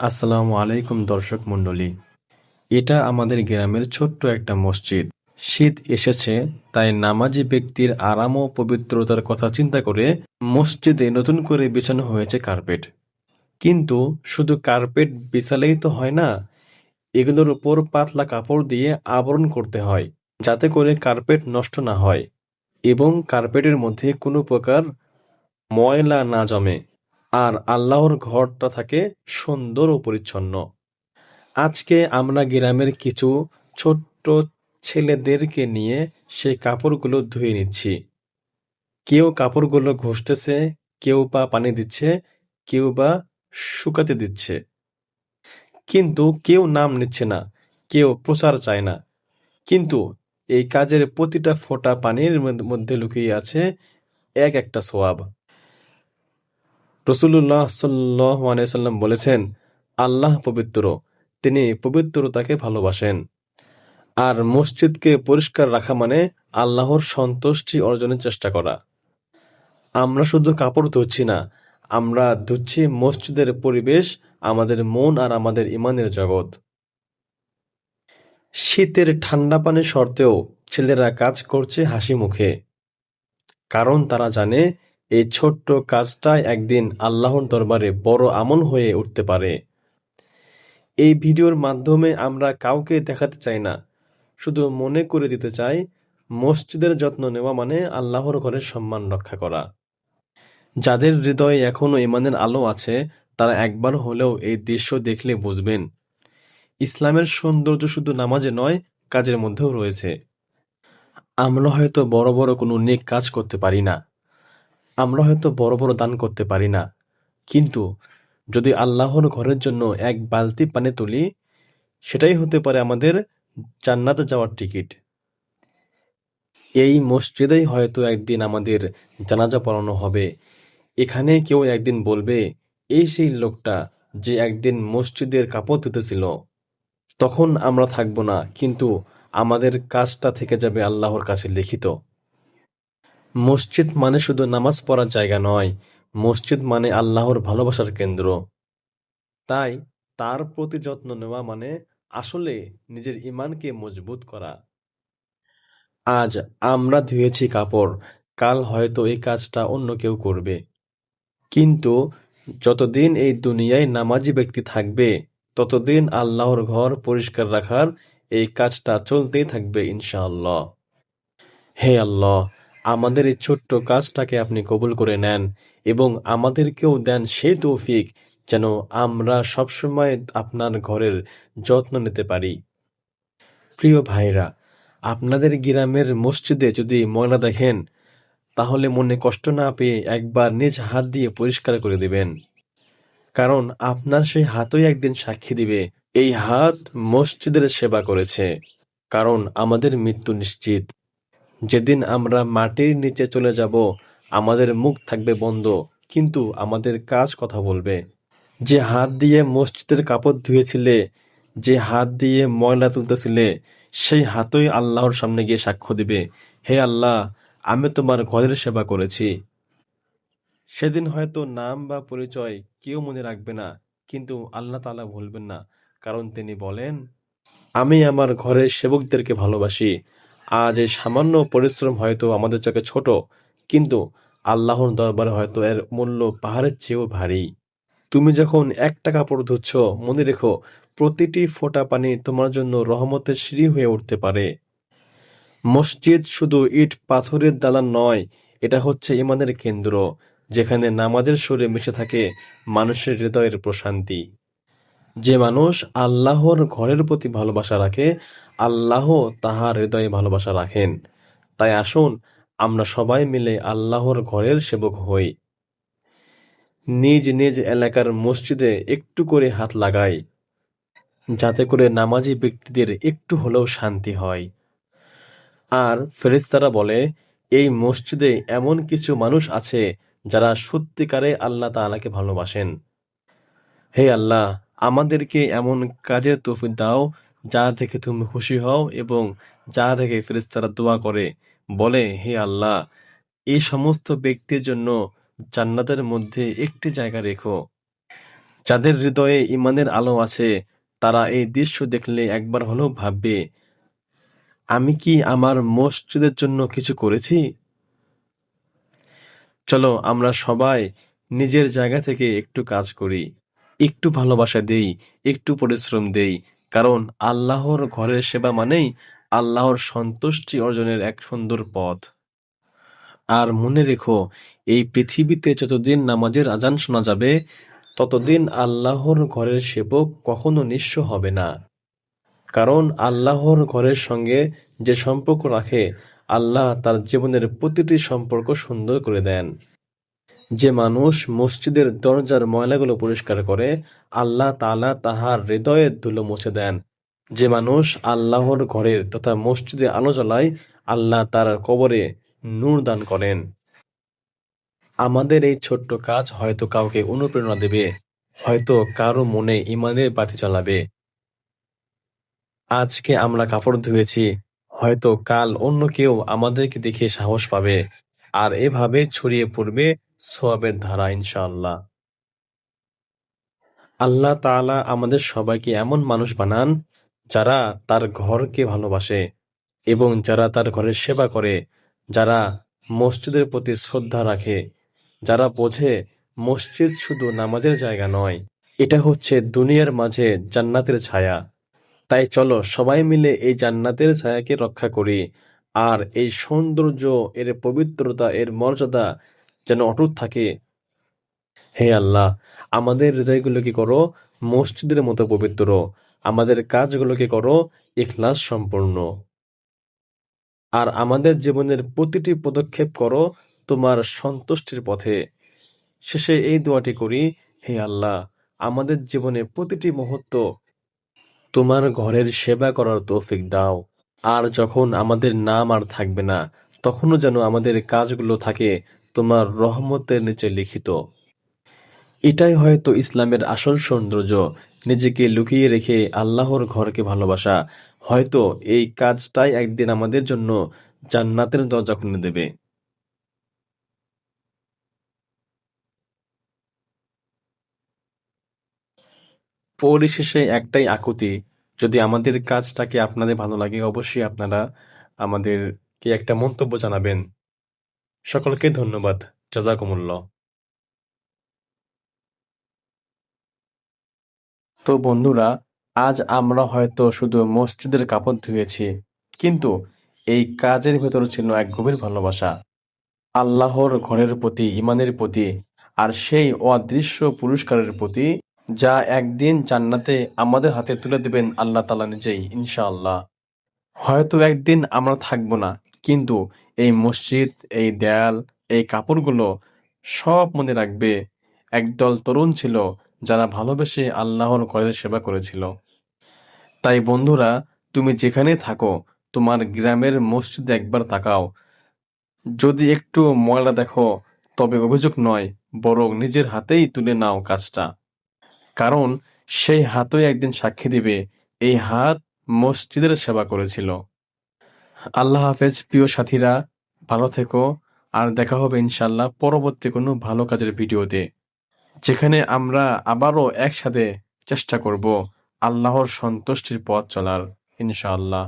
আসসালামু আলাইকুম দর্শক মণ্ডলী। এটা আমাদের গ্রামের ছোট্ট একটা মসজিদ। শীত এসেছে, তাই নামাজি ব্যক্তির আরাম ও পবিত্রতার কথা চিন্তা করে মসজিদে নতুন করে বিছানো হয়েছে কার্পেট। কিন্তু শুধু কার্পেট বিছালেই তো হয় না, এগুলোর উপর পাতলা কাপড় দিয়ে আবরণ করতে হয়, যাতে করে কার্পেট নষ্ট না হয় এবং কার্পেটের মধ্যে কোনো প্রকার ময়লা না জমে। আর আল্লাহর ঘরটা থাকে সুন্দর ও পরিচ্ছন্ন। আজকে আমরা গ্রামের কিছু ছোট্ট ছেলেদেরকে নিয়ে সেই কাপড়গুলো ধুয়ে নিচ্ছি। কেউ কাপড়গুলো ঘষতেছে, কেউ বা পানি দিচ্ছে, কেউ বা শুকাতে দিচ্ছে। কিন্তু কেউ নাম নিচ্ছে না, কেউ প্রচার চায় না। কিন্তু এই কাজের প্রতিটা ফোঁটা পানির মধ্যে লুকিয়ে আছে এক একটা সোয়াব। রসুল্লাহ সাল্লাম বলেছেন, আল্লাহ পবিত্র, তিনি পবিত্রতাকে ভালোবাসেন। আর মসজিদকে পরিষ্কার রাখা মানে আল্লাহর সন্তুষ্টি অর্জনের চেষ্টা করা। আমরা শুধু কাপড় ধুচ্ছি না, আমরা ধুচ্ছি মসজিদের পরিবেশ, আমাদের মন আর আমাদের ইমানের জগৎ। শীতের ঠান্ডা পানি সত্ত্বেও ছেলেরা কাজ করছে হাসি মুখে, কারণ তারা জানে এই ছোট্ট কাজটাই একদিন আল্লাহর দরবারে বড় আমল হয়ে উঠতে পারে। এই ভিডিওর মাধ্যমে আমরা কাউকে দেখাতে চাই না, শুধু মনে করে দিতে চাই, মসজিদের যত্ন নেওয়া মানে আল্লাহর ঘরের সম্মান রক্ষা করা। যাদের হৃদয়ে এখনও ইমানের আলো আছে, তারা একবার হলেও এই দৃশ্য দেখলে বুঝবেন, ইসলামের সৌন্দর্য শুধু নামাজে নয়, কাজের মধ্যেও রয়েছে। আমরা হয়তো বড় বড় কোনো নেক কাজ করতে পারি না। আমরা হয়তো বড় বড় দান করতে পারি না। কিন্তু যদি আল্লাহর ঘরের জন্য এক বালতি পানি তুলি, সেটাই হতে পারে আমাদের জান্নাতে যাওয়ার টিকিট। এই মসজিদেই হয়তো একদিন আমাদের জানাজা পড়ানো হবে। এখানে কেউ একদিন বলবে, এই সেই লোকটা যে একদিন মসজিদের কাপড় ধুতেছিল। তখন আমরা থাকব না, কিন্তু আমাদের কাজটা থেকে যাবে আল্লাহর কাছে লিখিত। মসজিদ মানে শুধু নামাজ পড়ার জায়গা নয়, মসজিদ মানে আল্লাহর ভালোবাসার কেন্দ্র। তাই তার প্রতি যত্ন নেওয়া মানে আসলে নিজের ইমানকে মজবুত করা। আজ আমরা ধুয়েছি কাপড়, কাল হয়তো এই কাজটা অন্য কেউ করবে। কিন্তু যতদিন এই দুনিয়ায় নামাজি ব্যক্তি থাকবে, ততদিন আল্লাহর ঘর পরিষ্কার রাখার এই কাজটা চলতেই থাকবে ইনশাআল্লাহ। হে আল্লাহ আমাদের এই ছোট্ট কাজটাকে আপনি কবুল করে নেন এবং আমাদেরকেও দেন সেই তৌফিক যেন আমরা সবসময় আপনার ঘরের যত্ন নিতে পারি। প্রিয় ভাইরা আপনাদের গ্রামের মসজিদে যদি ময়লা দেখেন, তাহলে মনে কষ্ট না পেয়ে একবার নিজ হাত দিয়ে পরিষ্কার করে দিবেন। কারণ আপনার সেই হাতই একদিন সাক্ষী দিবে, এই হাত মসজিদের সেবা করেছে। কারণ আমাদের মৃত্যু নিশ্চিত। যেদিন আমরা মাটির নিচে চলে যাব, আমাদের মুখ থাকবে বন্ধ, কিন্তু আমাদের কাজ কথা বলবে। যে হাত দিয়ে মসজিদের কাপড় ধুয়েছিলে, যে হাত দিয়ে ময়লা তুলতেছিলে, সেই হাতই আল্লাহর সামনে গিয়ে সাক্ষ্য দিবে। হে আল্লাহ, আমি তোমার ঘরের সেবা করেছি। সেদিন হয়তো নাম বা পরিচয় কেউ মনে রাখবে না, কিন্তু আল্লাহ তাআলা ভুলবেন না, কারণ তিনি বলেন, আমি আমার ঘরের সেবকদেরকে ভালোবাসি আজ এই সামান্য পরিশ্রম হয়তো আমাদের চোখে ছোট, কিন্তু আল্লাহর দরবারে হয়তো এর মূল্য পাহাড়ের চেয়েও ভারী। তুমি যখন একটা কাপড় ধুচ্ছ মনে রেখো প্রতিটি ফোঁটা পানি তোমার জন্য রহমতের সিঁড়ি হয়ে উঠতে পারে। মসজিদ শুধু ইট পাথরের দালান নয়, এটা হচ্ছে ইমানের কেন্দ্র, যেখানে নামাজের সুরে মিশে থাকে মানুষের হৃদয়ের প্রশান্তি। যে মানুষ আল্লাহর ঘরের প্রতি ভালোবাসা রাখে আল্লাহ তাহার হৃদয়ে ভালোবাসা রাখেন। তাই আসুন, আমরা সবাই মিলে আল্লাহর ঘরের সেবক হই। নিজ নিজ এলাকার মসজিদে একটু করে হাত লাগাই, যাতে করে নামাজি ব্যক্তিদের একটু হলেও শান্তি হয়। আর ফেরিস্তারা বলে, এই মসজিদে এমন কিছু মানুষ আছে যারা সত্যিকারে আল্লাহ তাআলাকে ভালোবাসেন। হে আল্লাহ, আমাদেরকে এমন কাজের তৌফিক দাও যা দেখে তুমি খুশি হও এবং যা দেখে ফেরেশতারা দোয়া করে, বলে, হে আল্লাহ এই সমস্ত ব্যক্তির জন্য জান্নাতের মধ্যে একটি জায়গা রেখো। যাদের হৃদয়ে ইমানের আলো আছে, তারা এই দৃশ্য দেখলে একবার হলেও ভাববে, আমি কি আমার মসজিদের জন্য কিছু করেছি? চলো, আমরা সবাই নিজের জায়গা থেকে একটু কাজ করি, একটু ভালোবাসা দেই, একটু পরিশ্রম দেই কারণ আল্লাহর ঘরের সেবা মানেই আল্লাহর সন্তুষ্টি অর্জনের এক সুন্দর পথ। আর মনে রেখো, এই পৃথিবীতে যতদিন নামাজের আজান শোনা যাবে, ততদিন আল্লাহর ঘরের সেবক কখনো নিঃস্ব হবে না। কারণ আল্লাহর ঘরের সঙ্গে যে সম্পর্ক রাখে, আল্লাহ তার জীবনের প্রতিটি সম্পর্ক সুন্দর করে দেন। যে মানুষ মসজিদের দরজার ময়লাগুলো পরিষ্কার করে, আল্লাহ তালা তাহার হৃদয়ের ধুলো মুছে দেন। যে মানুষ আল্লাহর ঘরের তথা মসজিদে আলো জ্বলায়, আল্লাহ তার কবরে নূর দান করেন। আমাদের এই ছোট্ট কাজ হয়তো কাউকে অনুপ্রেরণা দেবে, হয়তো কারও মনে ইমানের বাতি জ্বালাবে। আজকে আমরা কাপড় ধুয়েছি, হয়তো কাল অন্য কেউ আমাদেরকে দেখে সাহস পাবে, আর এভাবে ছড়িয়ে পড়বে সোয়াবের ধারা, ইনশাআল্লাহ। আল্লাহ তাআলা আমাদের সবাইকে এমন মানুষ বানান, যারা তার ঘরকে ভালোবাসে এবং যারা তার ঘরের সেবা করে, যারা মসজিদের প্রতি শ্রদ্ধা রাখে, যারা বোঝে মসজিদ শুধু নামাজের জায়গা নয়, এটা হচ্ছে দুনিয়ার মাঝে জান্নাতের ছায়া। তাই চলো সবাই মিলে এই জান্নাতের ছায়াকে রক্ষা করি, আর এই সৌন্দর্য, এর পবিত্রতা, এর মর্যাদা যেন অটুট থাকে। হে আল্লাহ, আমাদের হৃদয়গুলোকে করো মসজিদের মতো পবিত্র। আমাদের কাজগুলোকে করো ইখলাস সম্পূর্ণ আর আমাদের জীবনের প্রতিটি পদক্ষেপ করো তোমার সন্তুষ্টির পথে। শেষে এই দোয়াটি করি, হে আল্লাহ, আমাদের জীবনে প্রতিটি মুহূর্ত তোমার ঘরের সেবা করার তৌফিক দাও। আর যখন আমাদের নাম আর থাকবে না, তখনও যেন আমাদের কাজগুলো থাকে তোমার রহমতের নিচে লিখিত। এটাই হয়তো ইসলামের আসল সৌন্দর্য। নিজেকে লুকিয়ে রেখে আল্লাহর ঘরকে ভালোবাসা। হয়তো এই কাজটাই একদিন আমাদের জন্য জান্নাতের দরজা খুলে দেবে। পরিশেষে একটাই আকুতি, যদি আমাদের কাজটাকে আপনাদের ভালো লাগে অবশ্যই আপনারা আমাদেরকে একটা মন্তব্য জানাবেন। সকলকে ধন্যবাদ। জাজাকুমুল্লাহ তো বন্ধুরা, আজ আমরা হয়তো শুধু মসজিদের কাপড় ধুয়েছি, কিন্তু এই কাজের ভেতর ছিল এক গভীর ভালোবাসা। আল্লাহর ঘরের প্রতি ইমানের প্রতি, আর সেই অদৃশ্য পুরস্কারের প্রতি, যা একদিন জান্নাতে আমাদের হাতে তুলে দেবেন আল্লাহ তালা নিজেই, ইনশাআল্লাহ। হয়তো একদিন আমরা থাকব না, কিন্তু এই মসজিদ, এই দেয়াল, এই কাপড়গুলো সব মনে রাখবে। একদল তরুণ ছিল যারা ভালোবেসে আল্লাহর ঘরের সেবা করেছিল। তাই বন্ধুরা, তুমি যেখানে থাকো, তোমার গ্রামের মসজিদে একবার তাকাও। যদি একটু ময়লা দেখো, তবে অভিযোগ নয়, বরং নিজের হাতেই তুলে নাও কাজটা। কারণ সেই হাতই একদিন সাক্ষী দিবে, এই হাত মসজিদের সেবা করেছিল। আল্লাহ হাফেজ, প্রিয় সাথীরা ভালো থেকো, আর দেখা হবে ইনশাল্লাহ পরবর্তী কোনো ভালো কাজের ভিডিওতে, যেখানে আমরা আবারও একসাথে চেষ্টা করব আল্লাহর সন্তুষ্টির পথ চলার, ইনশাআল্লাহ।